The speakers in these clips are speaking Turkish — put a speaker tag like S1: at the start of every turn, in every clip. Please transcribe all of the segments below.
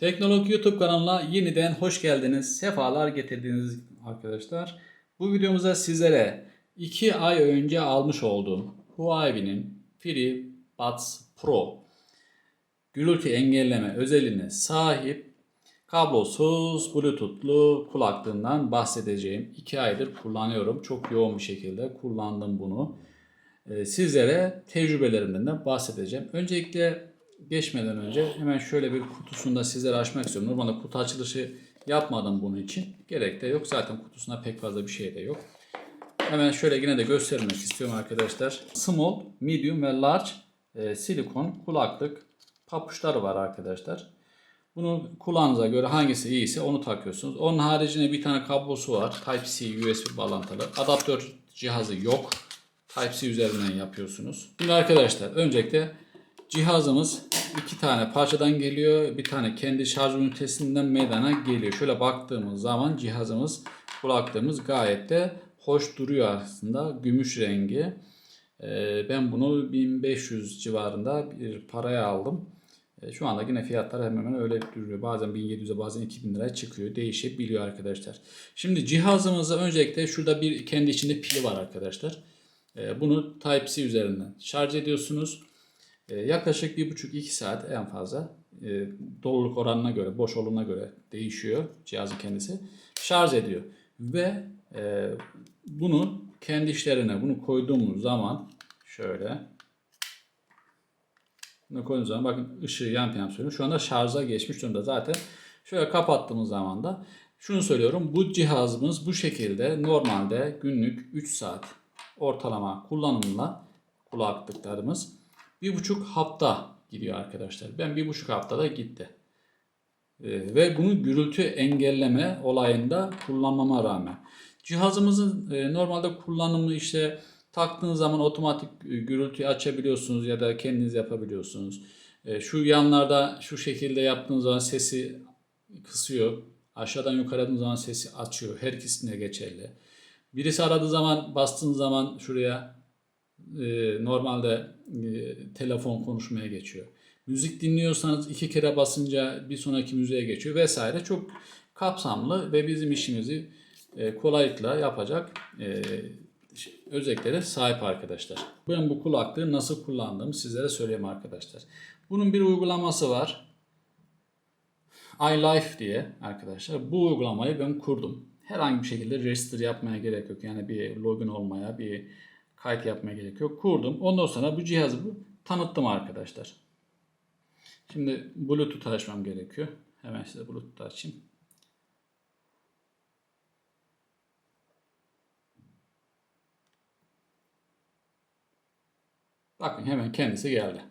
S1: Teknoloji YouTube kanalına yeniden hoş geldiniz. Sefalar getirdiniz arkadaşlar. Bu videomuzda sizlere 2 ay önce almış olduğum Huawei'nin FreeBuds Pro gürültü engelleme özelliğine sahip kablosuz bluetoothlu kulaklığından bahsedeceğim. 2 aydır kullanıyorum. Çok yoğun bir şekilde kullandım bunu. Ee, Sizlere tecrübelerimden de bahsedeceğim. Öncelikle geçmeden önce hemen şöyle bir kutusunu da sizlere açmak istiyorum. Normalde kutu açılışı yapmadım bunun için. Gerek de yok. Zaten kutusunda pek fazla bir şey de yok. Hemen şöyle yine de göstermek istiyorum arkadaşlar. Small, medium ve large e, silikon kulaklık papuçları var arkadaşlar. Bunu kulağınıza göre hangisi iyiyse onu takıyorsunuz. Onun haricinde bir tane kablosu var. Type-C USB bağlantılı. Adaptör cihazı yok. Type-C üzerinden yapıyorsunuz. Şimdi arkadaşlar öncelikle cihazımız iki tane parçadan geliyor. Bir tane kendi şarj ünitesinden meydana geliyor. Şöyle baktığımız zaman cihazımız, kulaklığımız gayet de hoş duruyor aslında. Gümüş rengi. Ee, Ben bunu 1500 civarında bir paraya aldım. E, Şu anda yine fiyatlar hemen hemen öyle duruyor. Bazen 1700'e bazen 2000 liraya çıkıyor. Değişebiliyor arkadaşlar. Şimdi cihazımızda öncelikle şurada bir kendi içinde pili var arkadaşlar. E, Bunu Type-C üzerinden şarj ediyorsunuz. E, Yaklaşık 1,5-2 saat en fazla e, doluluk oranına göre, boş olduğuna göre değişiyor cihazın kendisi. Şarj ediyor. Ve e, bunu kendi işlerine bunu koyduğumuz zaman şöyle bunu koyduğumuz zaman bakın ışığı yan plana söylüyorum. Şu anda şarja geçmiş durumda zaten. Şöyle kapattığımız zaman da şunu söylüyorum. Bu cihazımız bu şekilde normalde günlük 3 saat ortalama kullanımla kulaklıklarımız bir buçuk hafta gidiyor arkadaşlar. Ben bir buçuk haftada gitti. Ee, ve bunu gürültü engelleme olayında kullanmama rağmen. Cihazımızın e, normalde kullanımı işte taktığınız zaman otomatik e, gürültüyü açabiliyorsunuz ya da kendiniz yapabiliyorsunuz. E, Şu yanlarda şu şekilde yaptığınız zaman sesi kısıyor. Aşağıdan yukarı zaman sesi açıyor. Her ikisinde geçerli. Birisi aradığı zaman bastığınız zaman şuraya e, normalde e, telefon konuşmaya geçiyor. Müzik dinliyorsanız iki kere basınca bir sonraki müziğe geçiyor vesaire. Çok kapsamlı ve bizim işimizi e, kolaylıkla yapacak e, özelliklere sahip arkadaşlar. Ben bu kulaklığı nasıl kullandığımı sizlere söyleyeyim arkadaşlar. Bunun bir uygulaması var. iLife diye arkadaşlar. Bu uygulamayı ben kurdum. Herhangi bir şekilde register yapmaya gerek yok. Yani bir login olmaya, bir kayıt yapmaya gerek yok. Kurdum. Ondan sonra bu cihazı tanıttım arkadaşlar. Şimdi Bluetooth açmam gerekiyor. Hemen size Bluetooth açayım. Bakın hemen kendisi geldi.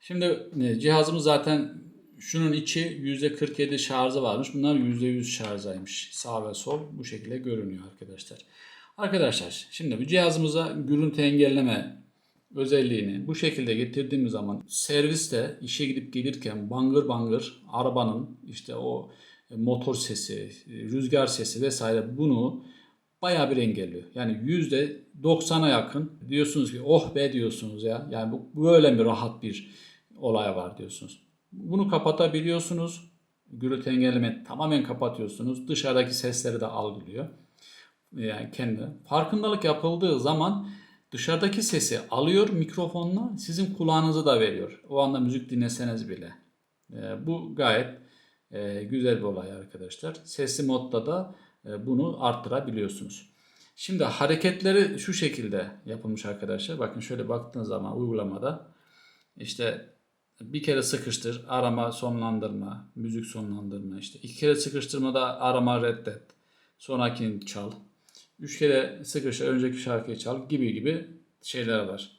S1: Şimdi e, cihazımız zaten şunun içi %47 şarjı varmış. Bunlar %100 şarjaymış. Sağ ve sol bu şekilde görünüyor arkadaşlar. Arkadaşlar şimdi bu cihazımıza gürültü engelleme özelliğini bu şekilde getirdiğimiz zaman serviste işe gidip gelirken bangır bangır arabanın işte o motor sesi, rüzgar sesi vesaire bunu bayağı bir engelliyor. Yani yüzde 90'a yakın diyorsunuz ki oh be diyorsunuz ya. Yani bu böyle bir rahat bir olay var diyorsunuz. Bunu kapatabiliyorsunuz. Gürültü engelleme tamamen kapatıyorsunuz. Dışarıdaki sesleri de algılıyor. Yani kendi. Farkındalık yapıldığı zaman dışarıdaki sesi alıyor mikrofonla sizin kulağınızı da veriyor. O anda müzik dinleseniz bile. E, bu gayet e, güzel bir olay arkadaşlar. Sesli modda da e, bunu arttırabiliyorsunuz. Şimdi hareketleri şu şekilde yapılmış arkadaşlar. Bakın şöyle baktığınız zaman uygulamada işte bir kere sıkıştır, arama, sonlandırma, müzik sonlandırma işte. iki kere sıkıştırmada arama, reddet, sonrakini çal. Üç kere sıkıştır, önceki şarkıyı çal gibi gibi şeyler var.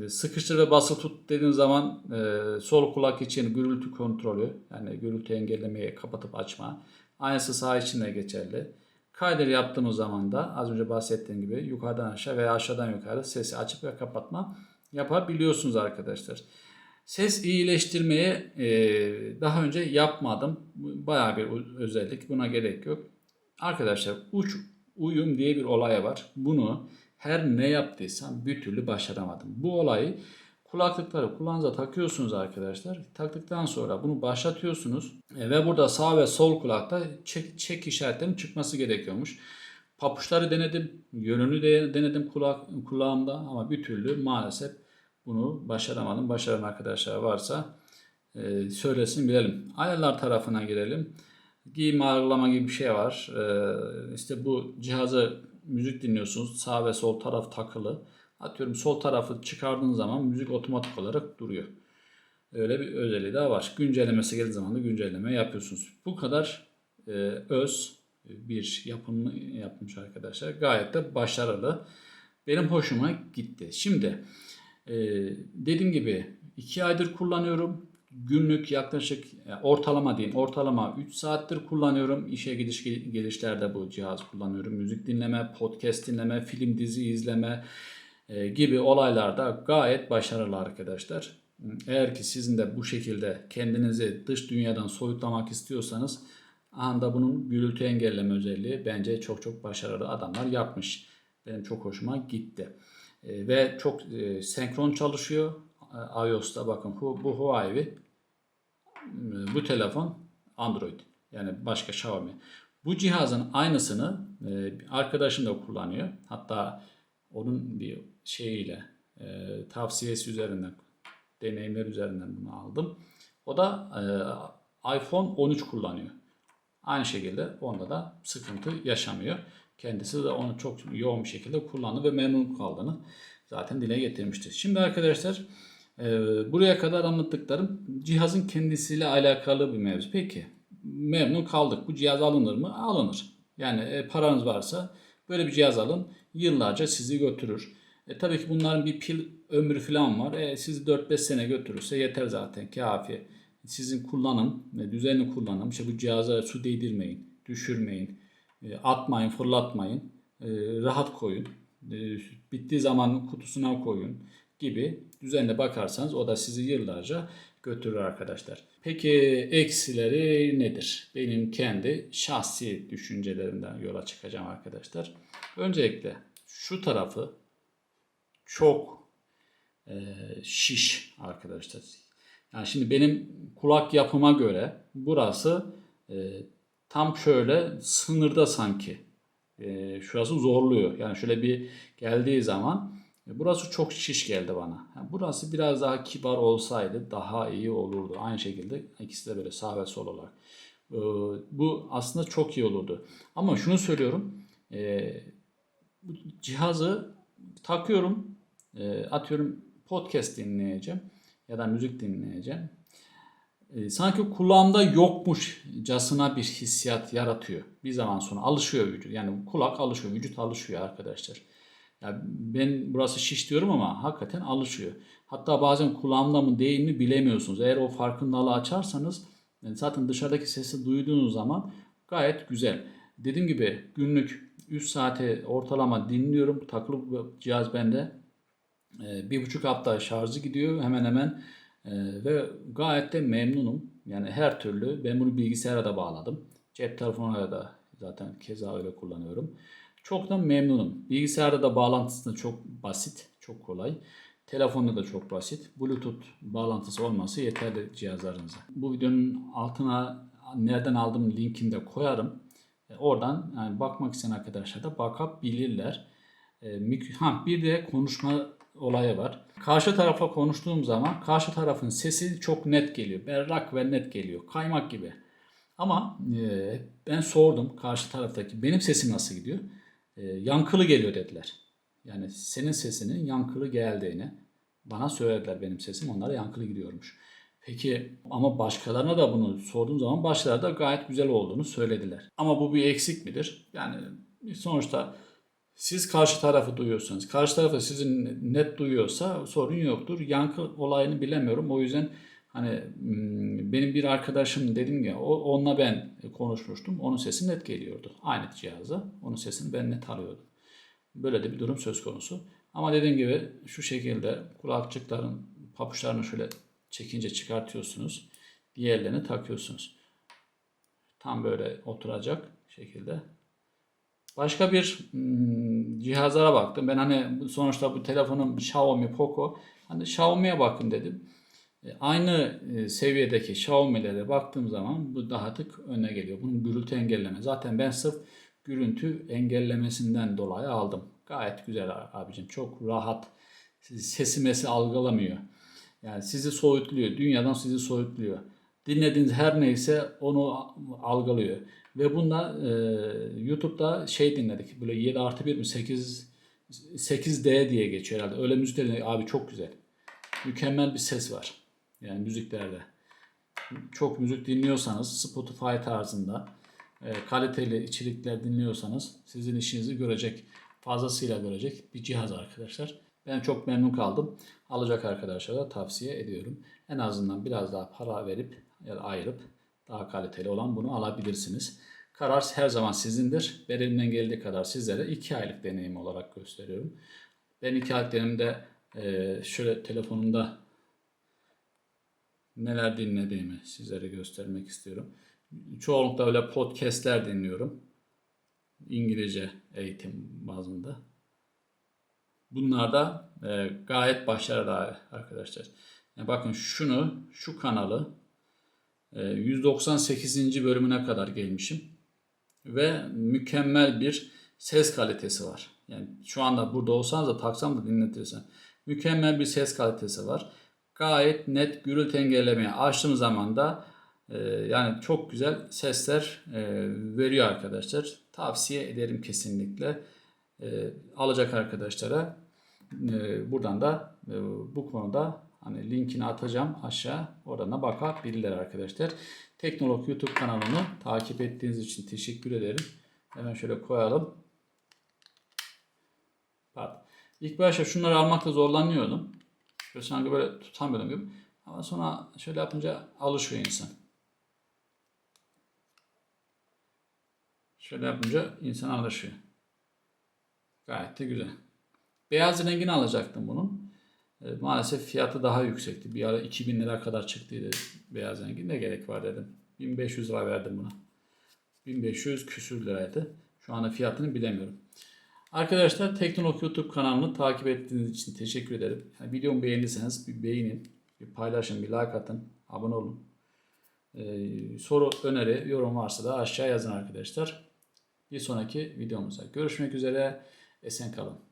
S1: E, Sıkıştır ve basılı tut dediğin zaman e, sol kulak için gürültü kontrolü yani gürültü engellemeyi kapatıp açma. Aynısı sağ için de geçerli. Kaydır yaptığımız zaman da az önce bahsettiğim gibi yukarıdan aşağı veya aşağıdan yukarı sesi açıp ve kapatma yapabiliyorsunuz arkadaşlar. Ses iyileştirmeye e, daha önce yapmadım. Bayağı bir özellik. Buna gerek yok. Arkadaşlar uç uyum diye bir olay var. Bunu her ne yaptıysam bir türlü başaramadım. Bu olayı kulaklıkları kulağınıza takıyorsunuz arkadaşlar. Taktıktan sonra bunu başlatıyorsunuz E, ve burada sağ ve sol kulakta çek, çek işaretlerinin çıkması gerekiyormuş. Papuçları denedim, yönünü de denedim kulak, kulağımda ama bir türlü maalesef bunu başaramadım. Başaran arkadaşlar varsa e, söylesin bilelim. Ayarlar tarafına girelim. Giyim ayarlama gibi bir şey var. E, işte bu cihazı müzik dinliyorsunuz. Sağ ve sol taraf takılı. Atıyorum sol tarafı çıkardığın zaman müzik otomatik olarak duruyor. Öyle bir özelliği daha var. Güncellemesi geldiği zaman da güncelleme yapıyorsunuz. Bu kadar e, öz bir yapım yapmış arkadaşlar. Gayet de başarılı. Benim hoşuma gitti. Şimdi e, dediğim gibi 2 aydır kullanıyorum. Günlük yaklaşık e, ortalama diyeyim ortalama 3 saattir kullanıyorum. İşe gidiş gelişlerde bu cihaz kullanıyorum. Müzik dinleme, podcast dinleme, film dizi izleme e, gibi olaylarda gayet başarılı arkadaşlar. Eğer ki sizin de bu şekilde kendinizi dış dünyadan soyutlamak istiyorsanız anda bunun gürültü engelleme özelliği bence çok çok başarılı adamlar yapmış. Benim çok hoşuma gitti. E, ve çok senkron çalışıyor. E, iOS'ta bakın bu, bu Huawei e, bu telefon Android. Yani başka Xiaomi. Bu cihazın aynısını e, arkadaşım da kullanıyor. Hatta onun bir şeyiyle tavsiyesi üzerinden deneyimler üzerinden bunu aldım. O da iPhone 13 kullanıyor. Aynı şekilde onda da sıkıntı yaşamıyor. Kendisi de onu çok yoğun bir şekilde kullandı ve memnun kaldığını zaten dile getirmişti. Şimdi arkadaşlar buraya kadar anlattıklarım cihazın kendisiyle alakalı bir mevzu. Peki memnun kaldık. Bu cihaz alınır mı? Alınır. Yani e, paranız varsa böyle bir cihaz alın. Yıllarca sizi götürür. E, tabii ki bunların bir pil ömrü falan var. E, sizi 4-5 sene götürürse yeter zaten kafi. Sizin kullanım, e, düzenli kullanım. İşte bu cihaza su değdirmeyin, düşürmeyin, e, atmayın, fırlatmayın. E, rahat koyun. E, bittiği zaman kutusuna koyun gibi düzenli bakarsanız o da sizi yıllarca götürür arkadaşlar. Peki eksileri nedir? Benim kendi şahsi düşüncelerimden yola çıkacağım arkadaşlar. Öncelikle şu tarafı çok e, şiş arkadaşlar. Yani şimdi benim kulak yapıma göre burası e, tam şöyle sınırda sanki. E, şurası zorluyor. Yani şöyle bir geldiği zaman burası çok şiş geldi bana. Yani burası biraz daha kibar olsaydı daha iyi olurdu. Aynı şekilde ikisi de böyle sağ ve sol olarak. E, bu aslında çok iyi olurdu. Ama şunu söylüyorum. E, cihazı takıyorum. E, atıyorum podcast dinleyeceğim ya da müzik dinleyeceğim. E, sanki kulağımda yokmuşcasına bir hissiyat yaratıyor. Bir zaman sonra alışıyor vücut. Yani kulak alışıyor, vücut alışıyor arkadaşlar. Ya ben burası şiş diyorum ama hakikaten alışıyor. Hatta bazen kulağımda mı değil mi bilemiyorsunuz. Eğer o farkındalığı açarsanız yani zaten dışarıdaki sesi duyduğunuz zaman gayet güzel. Dediğim gibi günlük 3 saate ortalama dinliyorum. Takılı cihaz bende. Ee, bir buçuk hafta şarjı gidiyor hemen hemen ee, ve gayet de memnunum. Yani her türlü ben bunu bilgisayara da bağladım. Cep telefonuna da zaten keza öyle kullanıyorum. Çok da memnunum. Bilgisayarda da bağlantısı da çok basit, çok kolay. Telefonda da çok basit. Bluetooth bağlantısı olması yeterli cihazlarınıza. Bu videonun altına nereden aldım linkini de koyarım. E, oradan yani bakmak isteyen arkadaşlar da bakabilirler. E, ha, bir de konuşma olayı var. Karşı tarafa konuştuğum zaman karşı tarafın sesi çok net geliyor. Berrak ve net geliyor. Kaymak gibi. Ama e, ben sordum karşı taraftaki benim sesim nasıl gidiyor? E, yankılı geliyor dediler. Yani senin sesinin yankılı geldiğini bana söylediler benim sesim onlara yankılı gidiyormuş. Peki ama başkalarına da bunu sorduğum zaman başkaları da gayet güzel olduğunu söylediler. Ama bu bir eksik midir? Yani sonuçta siz karşı tarafı duyuyorsanız, karşı tarafı sizin net duyuyorsa sorun yoktur. Yankı olayını bilemiyorum. O yüzden hani benim bir arkadaşım dedim ya onunla ben konuşmuştum. Onun sesi net geliyordu. Aynı cihaza. Onun sesini ben net alıyordum. Böyle de bir durum söz konusu. Ama dediğim gibi şu şekilde kulakçıkların papuçlarını şöyle çekince çıkartıyorsunuz. Diğerlerini takıyorsunuz. Tam böyle oturacak şekilde Başka bir cihazlara baktım. Ben hani sonuçta bu telefonum Xiaomi Poco Hani Xiaomi'ye bakın dedim. E, Aynı e, seviyedeki Xiaomi'lere baktığım zaman bu daha tık öne geliyor. Bunun gürültü engelleme. Zaten ben sırf gürültü engellemesinden dolayı aldım. Gayet güzel abicim. Çok rahat. Sesi mesi algılamıyor. Yani sizi soyutluyor. Dünyadan sizi soyutluyor. Dinlediğiniz her neyse onu algılıyor. Ve bunda e, YouTube'da şey dinledik. Böyle 7 artı 1 mi 8 8D diye geçiyor herhalde. Öyle dinledik. Abi çok güzel. Mükemmel bir ses var. Yani müziklerde. Çok müzik dinliyorsanız Spotify tarzında e, kaliteli içerikler dinliyorsanız sizin işinizi görecek, fazlasıyla görecek bir cihaz arkadaşlar. Ben çok memnun kaldım. Alacak arkadaşlara da tavsiye ediyorum. En azından biraz daha para verip ya da ayırıp daha kaliteli olan bunu alabilirsiniz. Karar her zaman sizindir. Ben geldiği kadar sizlere 2 aylık deneyim olarak gösteriyorum. Ben 2 aylık deneyimde e, şöyle telefonumda neler dinlediğimi sizlere göstermek istiyorum. Çoğunlukla öyle podcastler dinliyorum. İngilizce eğitim bazında. Bunlar da e, gayet başarılı arkadaşlar. Yani bakın şunu, şu kanalı e, 198. bölümüne kadar gelmişim. Ve mükemmel bir ses kalitesi var. Yani şu anda burada olsanız da taksam da dinletirsen. Mükemmel bir ses kalitesi var. Gayet net gürültü engellemeye açtığım zaman da e, yani çok güzel sesler e, veriyor arkadaşlar. Tavsiye ederim kesinlikle. E, alacak arkadaşlara e, buradan da e, bu konuda hani linkini atacağım aşağı oradan da bakabilirler arkadaşlar. Teknolog YouTube kanalını takip ettiğiniz için teşekkür ederim. Hemen şöyle koyalım. Pardon. İlk başta şunları almakta zorlanıyordum. Böyle sanki böyle tutamıyordum gibi. Ama sonra şöyle yapınca alışıyor insan. Şöyle yapınca insan alışıyor. Gayet de güzel. Beyaz rengini alacaktım bunun. E, maalesef fiyatı daha yüksekti. Bir ara 2000 lira kadar çıktıydı beyaz rengi. Ne gerek var dedim. 1500 lira verdim buna. 1500 küsür liraydı. Şu anda fiyatını bilemiyorum. Arkadaşlar Teknolog YouTube kanalını takip ettiğiniz için teşekkür ederim. Yani videomu beğendiyseniz bir beğenin, bir paylaşın, bir like atın, abone olun. Ee, soru, öneri, yorum varsa da aşağı yazın arkadaşlar. Bir sonraki videomuzda görüşmek üzere. Esen kalın.